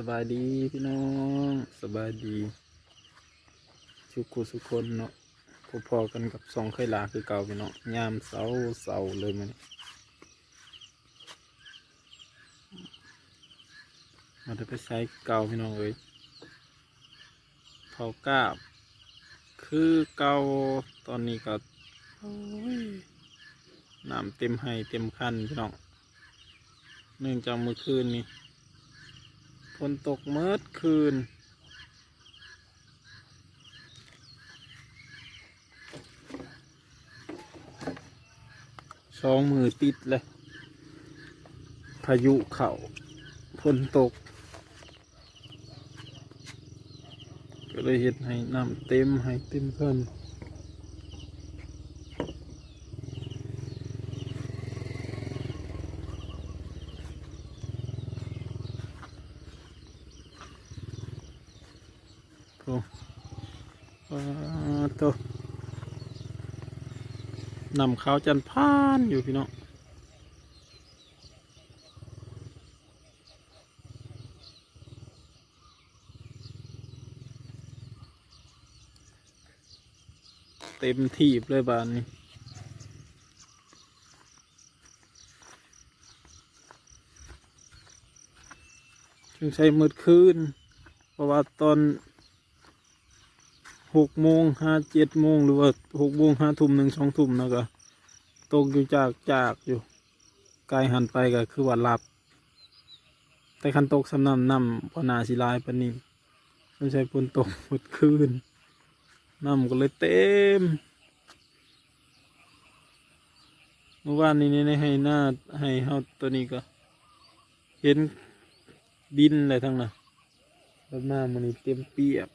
สบายดีพี่น้องสบายดีทุกคนทุกคนเนาะพอๆกันกับสองเคยลาคือเก่าพี่น้องยามเสาเสาเลยมันมาได้ไปใช้เก่าพี่น้องเอ้ยเผากาบ คือเก่าตอนนี้ก็น้ำเต็มให้เต็มคันพี่น้องเนื่องจากเมื่อคืนนี้ ฝนตกเมื่อคืน สองมือติดเลย พายุเข่าฝนตก ก็เลยเห็นให้น้ำเต็มให้เต็มเพิ่น โอ้อ่าโตนำข้าวจันพานอยู่พี่น้องเต็มที่เลยบานนี้จึงใช้มืดคืนเพราะว่าตอน หกโมงห้าเจ็ดโมงหรือว่าหกโมงห้าทุ่มหนึ่งสองทุ่มนะก็ตกอยู่จากจากอยู่ไกลหันไปก็คือว่าหลับ แต่คันตกสำนำน้ำพอนาสิลายปนนี้ต้องใช้ฝนตกหมดคืนน้ำก็เลยเต็มเมื่อวานนี้ในให้หน้าให้เฮาตัวนี้ก็ เห็นดินอะไรทั้งนั้นแล้วหน้ามันนี่เต็มเปียก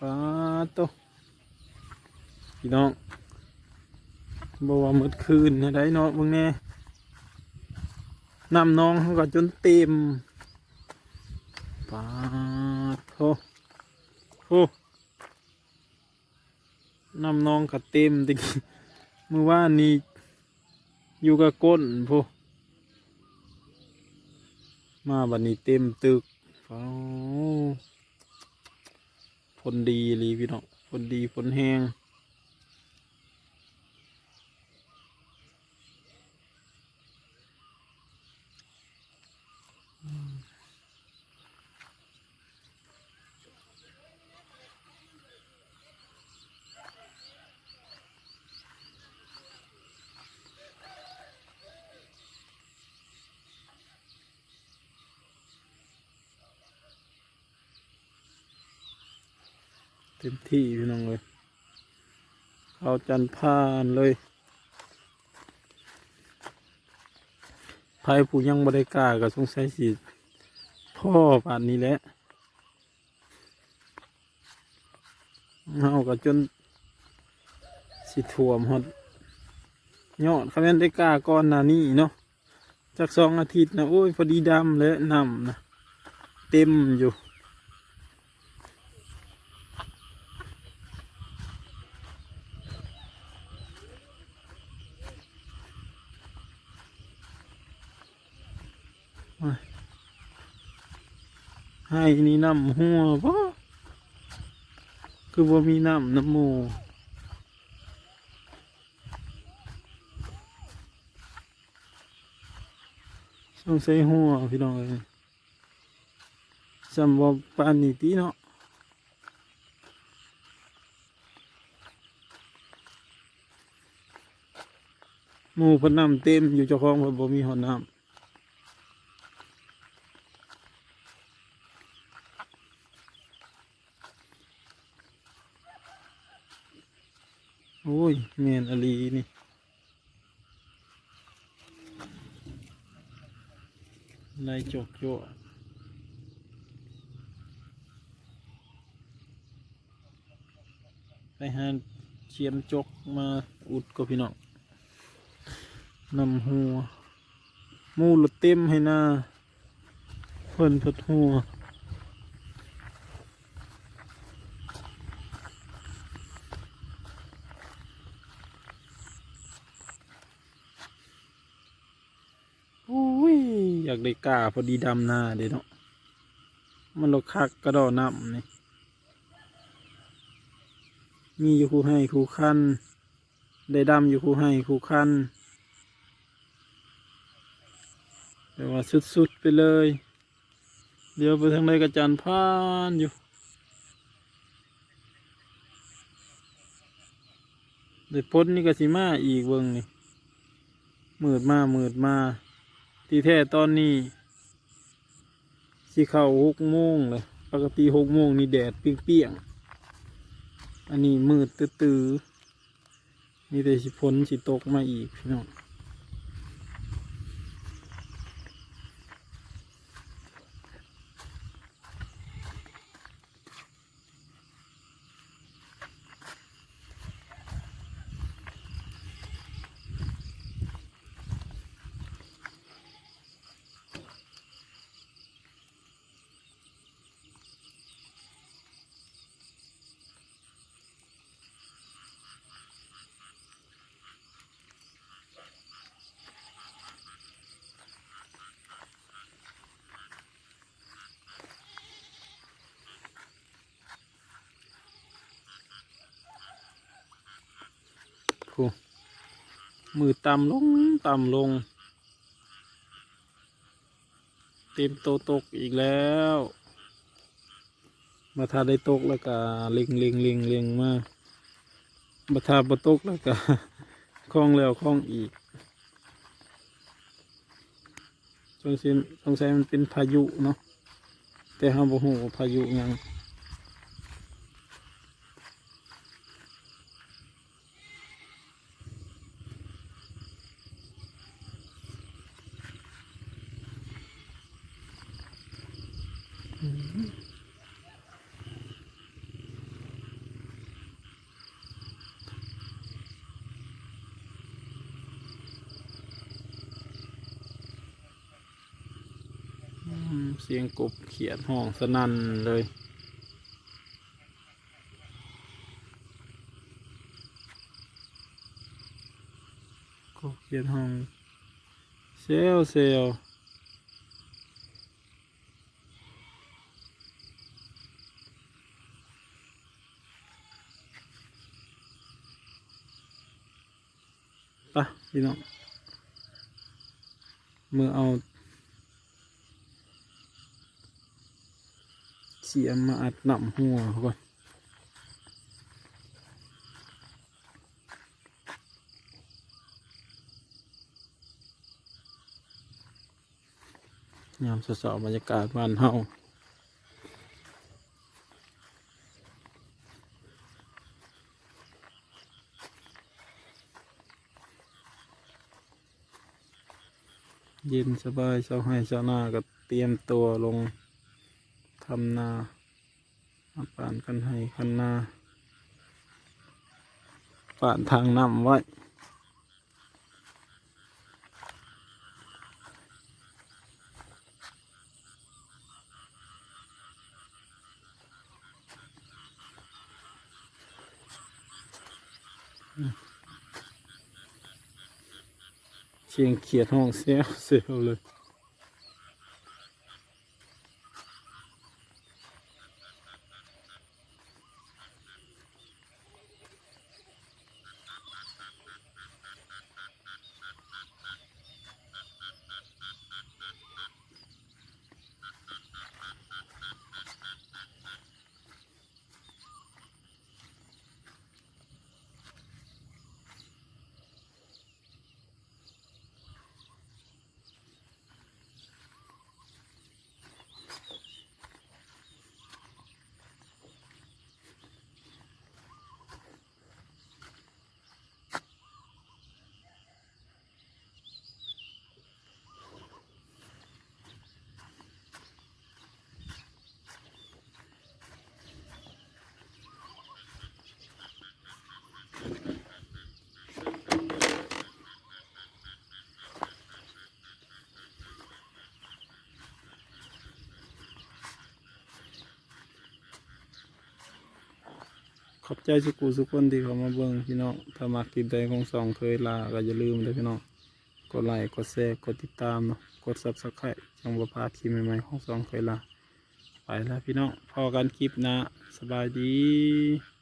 ปาโตพี่น้องบอกว่ามืดคืนนะได้เนาะมึงแน่นำน้องเขาก็จนเต็มปาโถโอ้นำน้องก็เต็มตะกี้เมื่อวานนี้อยู่กับก้นพวมาบัดนี้เต็มตึกเอา นดีเลยพี่น้องฝนดีฝนแห้ง ต็มที่พี่น้องเลยเขาจันพานเลยไพ่ผู้ยังบริกล้าก็สงสัยสิพ่อป่านนี้แหละเอาก็จนสิถ่วมหดยอดเขาแม่นได้กล้าก่อนหนานี้เนาะจากสองอาทิตย์นะโอ้ยพอดีดำและนำนะเต็มอยู่ ให้นี่น้ำหัวปะคือว่ามีน้ำน้ำมูต้องใส่หัวพี่น้องเลยสำว่าปานนี้ตีเนาะหมูพนน้ำเต็มอยู่เจ้าของพนบ่มีหอน้ำ โอ้ยเมนอลีนี่ลายจกโยไปหาเชียมจกมาอุดก็พี่น้องนำหัว มูละเต็มให้หน้าเพิ่นพิดหัวากได้กล้าพอดีดำหน้าเด้เนาะมันลกคักกระดอน้ำนี่มีอยู่คู่ให้คู่คันได้ดำอยู่คู่ให้คู่คันแต่ว่าสุดๆไปเลย เดี๋ยวไปทางใดกระจันพานอยู่เดี๋ยวพ้นนี่ก็สิมาอีกเบิ่งนี่มืดมามืดมา ที่แท้ตอนนี้สีเข้าหกโมงเลยปกติหกโมงนี่แดดเปรี้ยงๆอันนี้มืดตื้อๆนี่แต่สิพนสิตกมาอีกพี่น้อง ผู้มือต่ำลงต่ำลง เต็มโตตกอีกแล้ว มาทาได้ตกแล้วก็เล็งเล็งเล็งเล็งมามาทาบตกแล้วก็คล้องแล้วคล้องอีกสงสัยสงสัยมันเป็นพายุเนาะแต่ห้าบ่ฮู้ว่าพายุยัง อืม เสียงกบเขียดห้องสนั่นเลยกบเขียดห้องเซลเซลปะพี่น้องมือเอา สียมมาอัดหนำหัวก่อนยามสดๆบรรยากาศบ้านเฮาเย็นสบายเช้าให้เช้าหน้าก็เตรียมตัวลง ทำนามาป่านกันให้คันนาป่านทางน้ำไว้เชียงเขียดห้องเสียเสียเลย ขอบใจสุกูสุกคนที่เขามาเบิ่งพี่น้องถ้ามักติดใจของสองเคยลาก็อย่าลืมเลยพี่น้องกดไลค์กดแชร์กดติดตามเนาะกด subscribe จังบ่พาดคลิปใหม่ๆของสองเคยลาไปแล้วพี่น้องพอกันคลิปนะ สบายดี